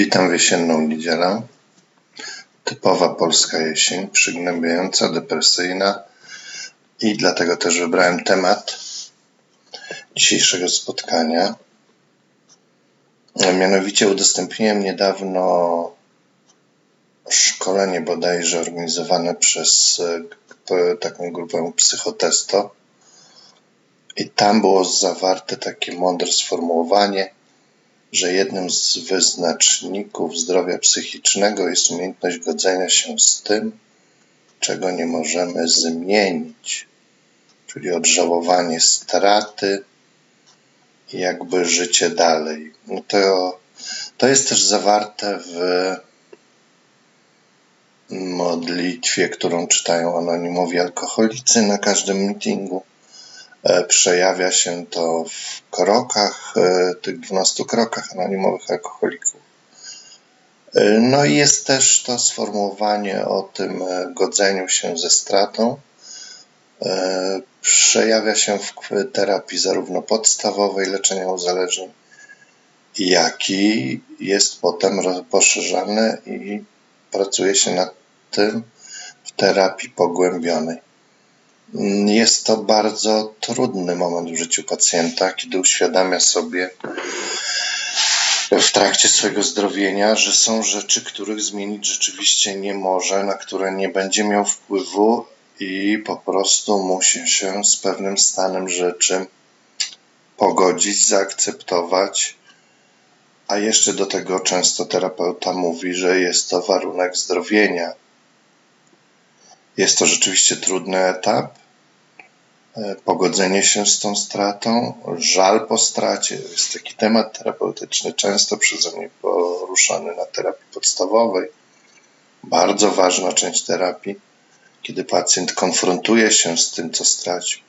Witam w jesienną niedzielę. Typowa polska jesień, przygnębiająca, depresyjna i dlatego też wybrałem temat dzisiejszego spotkania. Mianowicie udostępniłem niedawno szkolenie bodajże organizowane przez e, taką grupę Psychotesto i tam było zawarte takie mądre sformułowanie – że jednym z wyznaczników zdrowia psychicznego jest umiejętność godzenia się z tym, czego nie możemy zmienić, czyli odżałowanie straty i jakby życie dalej. No to, to jest też zawarte w modlitwie, którą czytają anonimowi alkoholicy na każdym meetingu. E, przejawia się to w krokach, e, tych 12 krokach anonimowych alkoholików. E, no i jest też to sformułowanie o tym godzeniu się ze stratą. Przejawia się w terapii zarówno podstawowej leczenia uzależnień, jak i jest potem poszerzane i pracuje się nad tym w terapii pogłębionej. Jest to bardzo trudny moment w życiu pacjenta, kiedy uświadamia sobie w trakcie swojego zdrowienia, że są rzeczy, których zmienić rzeczywiście nie może, na które nie będzie miał wpływu i po prostu musi się z pewnym stanem rzeczy pogodzić, zaakceptować. A jeszcze do tego często terapeuta mówi, że jest to warunek zdrowienia. Jest to rzeczywiście trudny etap, pogodzenie się z tą stratą, żal po stracie. Jest taki temat terapeutyczny, często przeze mnie poruszany na terapii podstawowej. Bardzo ważna część terapii, kiedy pacjent konfrontuje się z tym, co stracił.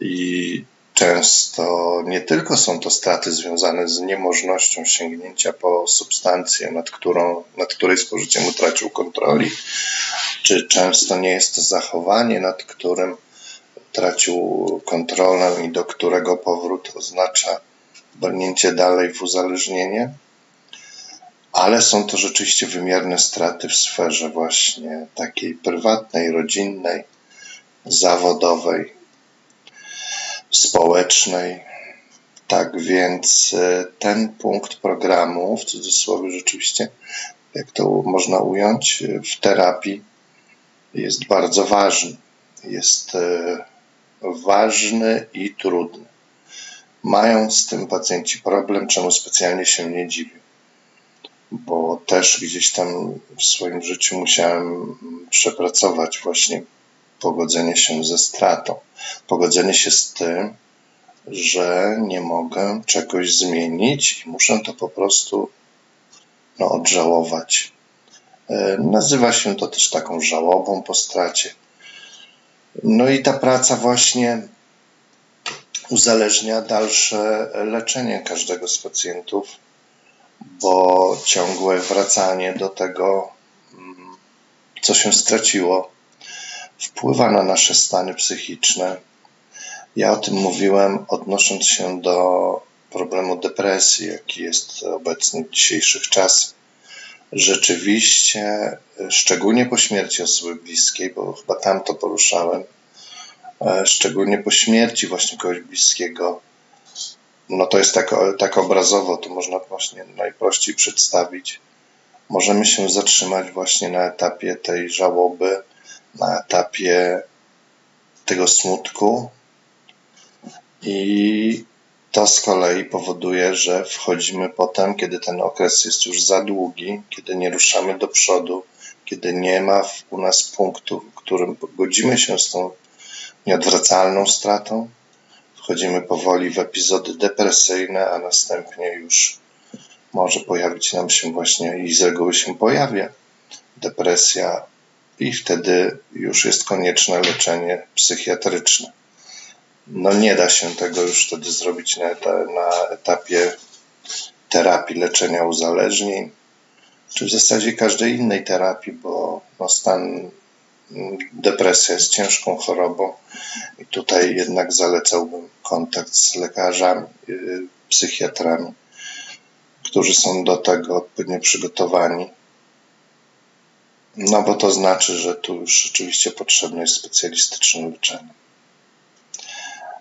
I często nie tylko są to straty związane z niemożnością sięgnięcia po substancję, nad, którą, nad której spożyciem utracił kontroli, czy często nie jest to zachowanie, nad którym tracił kontrolę i do którego powrót oznacza brnięcie dalej w uzależnienie, ale są to rzeczywiście wymierne straty w sferze właśnie takiej prywatnej, rodzinnej, zawodowej, społecznej. Tak więc e, ten punkt programu, w cudzysłowie rzeczywiście, jak to można ująć, w terapii jest bardzo ważny. Jest e, ważny i trudny. Mają z tym pacjenci problem, czemu specjalnie się nie dziwię, bo też gdzieś tam w swoim życiu musiałem przepracować właśnie pogodzenie się ze stratą, pogodzenie się z tym, że nie mogę czegoś zmienić i muszę to po prostu no, odżałować. E, nazywa się to też taką żałobą po stracie. No i ta praca właśnie uzależnia dalsze leczenie każdego z pacjentów, bo ciągłe wracanie do tego, mm, co się straciło, wpływa na nasze stany psychiczne. Ja o tym mówiłem, odnosząc się do problemu depresji, jaki jest obecny w dzisiejszych czasach rzeczywiście, szczególnie po śmierci osoby bliskiej, bo chyba tam to poruszałem, e, szczególnie po śmierci właśnie kogoś bliskiego, no to jest tak, tak obrazowo, to można właśnie najprościej przedstawić. Możemy się zatrzymać właśnie na etapie tej żałoby, na etapie tego smutku i to z kolei powoduje, że wchodzimy potem, kiedy ten okres jest już za długi, kiedy nie ruszamy do przodu, kiedy nie ma u nas punktu, w którym godzimy się z tą nieodwracalną stratą. Wchodzimy powoli w epizody depresyjne, a następnie już może pojawić nam się właśnie i z reguły się pojawia depresja, i wtedy już jest konieczne leczenie psychiatryczne no nie da się tego już wtedy zrobić na, na etapie terapii leczenia uzależnień, czy w zasadzie każdej innej terapii, bo no stan depresja jest ciężką chorobą i tutaj jednak zalecałbym kontakt z lekarzami, y, psychiatrami, którzy są do tego odpowiednio przygotowani. No bo to znaczy, że tu już rzeczywiście potrzebne jest specjalistyczne leczenie.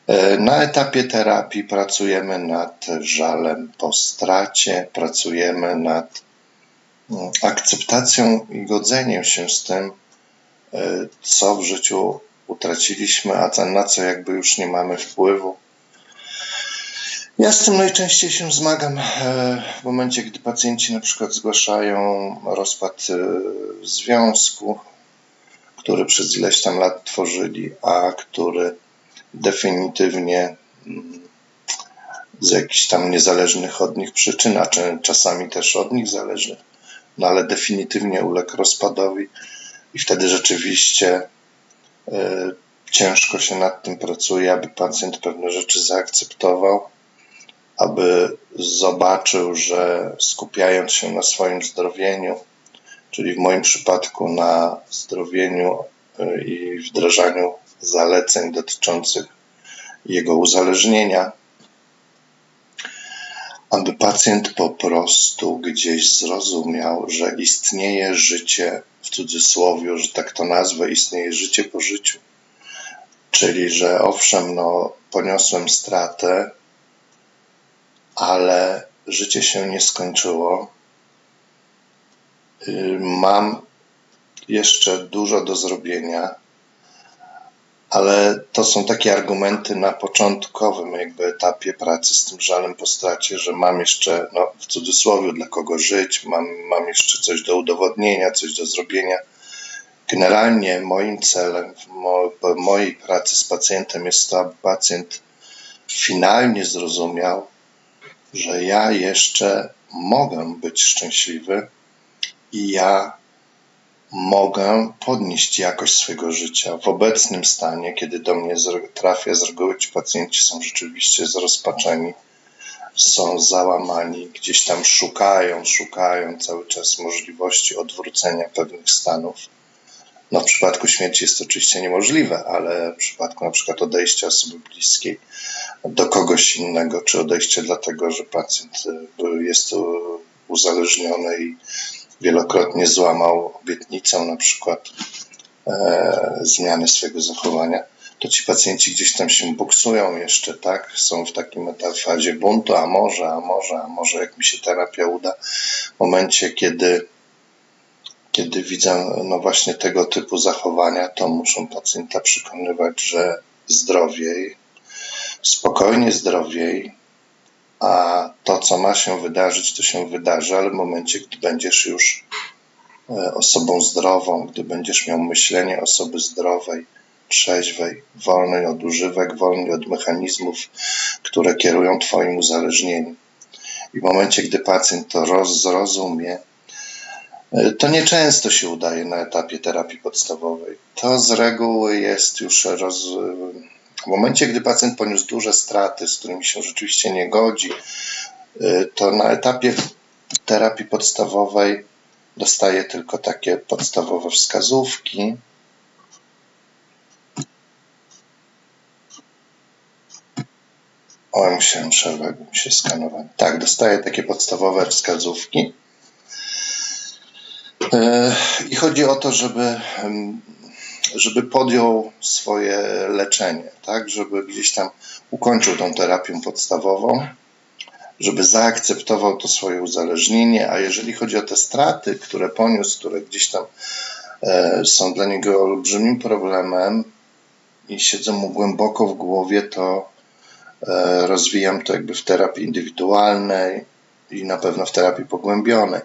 E, na etapie terapii pracujemy nad żalem po stracie, pracujemy nad mm, akceptacją i godzeniem się z tym, e, co w życiu utraciliśmy, a na co jakby już nie mamy wpływu. Ja z tym najczęściej się zmagam e, w momencie, gdy pacjenci na przykład zgłaszają rozpad związku, który przez ileś tam lat tworzyli, a który definitywnie z jakichś tam niezależnych od nich przyczyn, a czasami też od nich zależnych, no ale definitywnie uległ rozpadowi i wtedy rzeczywiście y, ciężko się nad tym pracuje, aby pacjent pewne rzeczy zaakceptował, aby zobaczył, że skupiając się na swoim zdrowieniu, czyli w moim przypadku na zdrowieniu y, i wdrażaniu zaleceń dotyczących jego uzależnienia, aby pacjent po prostu gdzieś zrozumiał, że istnieje życie, w cudzysłowie, że tak to nazwę, istnieje życie po życiu. Czyli, że owszem, no, poniosłem stratę, ale życie się nie skończyło. Mam jeszcze dużo do zrobienia ale to są takie argumenty na początkowym jakby etapie pracy z tym żalem po stracie, że mam jeszcze, no, w cudzysłowie, dla kogo żyć, mam, mam jeszcze coś do udowodnienia, coś do zrobienia. Generalnie moim celem w, mo mojej pracy z pacjentem jest to, aby pacjent finalnie zrozumiał, że ja jeszcze mogę być szczęśliwy i ja mogę podnieść jakość swojego życia. W obecnym stanie, kiedy do mnie trafia z reguły ci pacjenci są rzeczywiście zrozpaczeni, są załamani, gdzieś tam szukają, szukają cały czas możliwości odwrócenia pewnych stanów. No w przypadku śmierci jest to oczywiście niemożliwe, ale w przypadku na przykład odejścia osoby bliskiej do kogoś innego, czy odejścia dlatego, że pacjent y, jest uzależniony i wielokrotnie złamał obietnicę na przykład e, zmiany swojego zachowania, to ci pacjenci gdzieś tam się boksują jeszcze, tak? Są w takim fazie buntu, a może, a może, a może jak mi się terapia uda. W momencie, kiedy, kiedy widzę no właśnie tego typu zachowania, to muszą pacjenta przekonywać, że zdrowiej, spokojnie zdrowiej, a to, co ma się wydarzyć, to się wydarzy, ale w momencie, gdy będziesz już e, osobą zdrową, gdy będziesz miał myślenie osoby zdrowej, trzeźwej, wolnej od używek, wolnej od mechanizmów, które kierują Twoim uzależnieniem. I w momencie, gdy pacjent to roz, zrozumie, e, to nieczęsto się udaje na etapie terapii podstawowej. To z reguły jest już roz, w momencie, gdy pacjent poniósł duże straty, z którymi się rzeczywiście nie godzi, y, to na etapie terapii podstawowej dostaje tylko takie podstawowe wskazówki. O, musiałem przerwać, się skanować. Tak, dostaje takie podstawowe wskazówki. Y, I chodzi o to, żeby żeby podjął swoje leczenie, tak, żeby gdzieś tam ukończył tą terapię podstawową, żeby zaakceptował to swoje uzależnienie, a jeżeli chodzi o te straty, które poniósł, które gdzieś tam e, są dla niego olbrzymim problemem i siedzą mu głęboko w głowie, to e, rozwijam to jakby w terapii indywidualnej i na pewno w terapii pogłębionej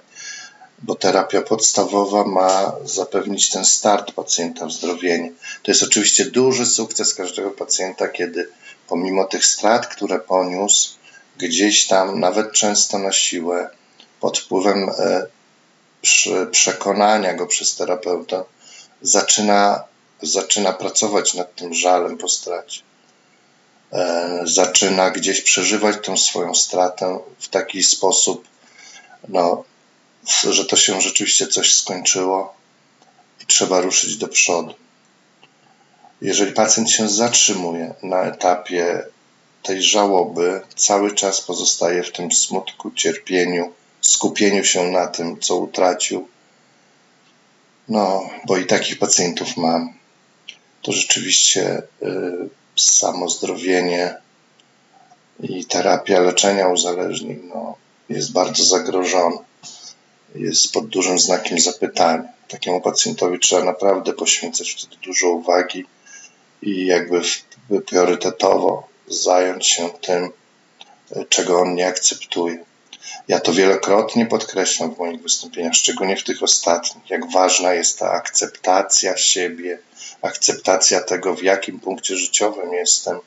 bo terapia podstawowa ma zapewnić ten start pacjenta w zdrowieniu. To jest oczywiście duży sukces każdego pacjenta, kiedy pomimo tych strat, które poniósł, gdzieś tam, nawet często na siłę, pod wpływem e, przekonania go przez terapeutę, zaczyna, zaczyna pracować nad tym żalem po stracie. E, zaczyna gdzieś przeżywać tą swoją stratę w taki sposób, no, że to się rzeczywiście coś skończyło i trzeba ruszyć do przodu. Jeżeli pacjent się zatrzymuje na etapie tej żałoby cały czas pozostaje w tym smutku, cierpieniu, skupieniu się na tym, co utracił. No, bo i takich pacjentów mam. To rzeczywiście y, samozdrowienie i terapia leczenia uzależnień no, jest bardzo zagrożona. Jest pod dużym znakiem zapytania. Takiemu pacjentowi trzeba naprawdę poświęcać wtedy dużo uwagi i jakby priorytetowo zająć się tym, czego on nie akceptuje. Ja to wielokrotnie podkreślam w moich wystąpieniach, szczególnie w tych ostatnich, jak ważna jest ta akceptacja siebie, akceptacja tego, w jakim punkcie życiowym jestem,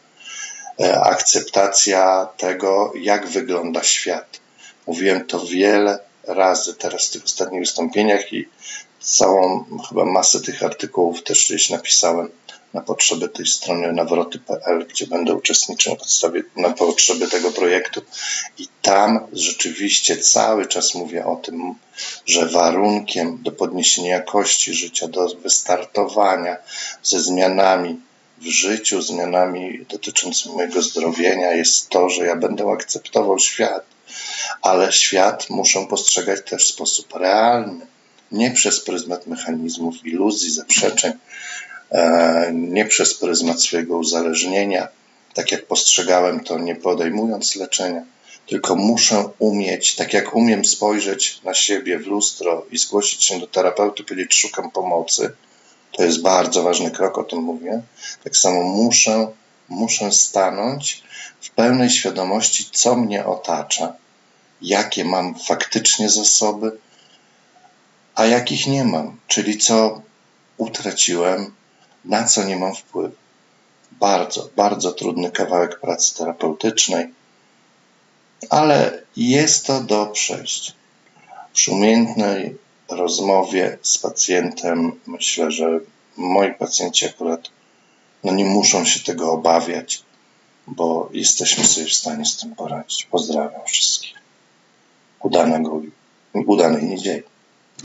e, akceptacja tego, jak wygląda świat. Mówiłem to wiele razy teraz w tych ostatnich wystąpieniach i całą chyba masę tych artykułów też gdzieś napisałem na potrzeby tej strony nawroty.pl, gdzie będę uczestniczył na podstawie, na potrzeby tego projektu. I tam rzeczywiście cały czas mówię o tym, że warunkiem do podniesienia jakości życia, do wystartowania ze zmianami w życiu, zmianami dotyczącymi mojego zdrowienia jest to, że ja będę akceptował świat, ale świat muszę postrzegać też w sposób realny, nie przez pryzmat mechanizmów, iluzji, zaprzeczeń, E, nie przez pryzmat swojego uzależnienia, tak jak postrzegałem to, nie podejmując leczenia, tylko muszę umieć, tak jak umiem spojrzeć na siebie w lustro i zgłosić się do terapeuty, powiedzieć, szukam pomocy. To jest bardzo ważny krok, o tym mówię. Tak samo muszę, muszę stanąć w pełnej świadomości, co mnie otacza, jakie mam faktycznie zasoby, a jakich nie mam, czyli co utraciłem, na co nie mam wpływu. Bardzo, bardzo trudny kawałek pracy terapeutycznej, ale jest to do przejścia. Przy umiejętnej rozmowie z pacjentem myślę, że moi pacjenci akurat no nie muszą się tego obawiać, bo jesteśmy sobie w stanie z tym poradzić. Pozdrawiam wszystkich. Udanego, udanej niedzieli.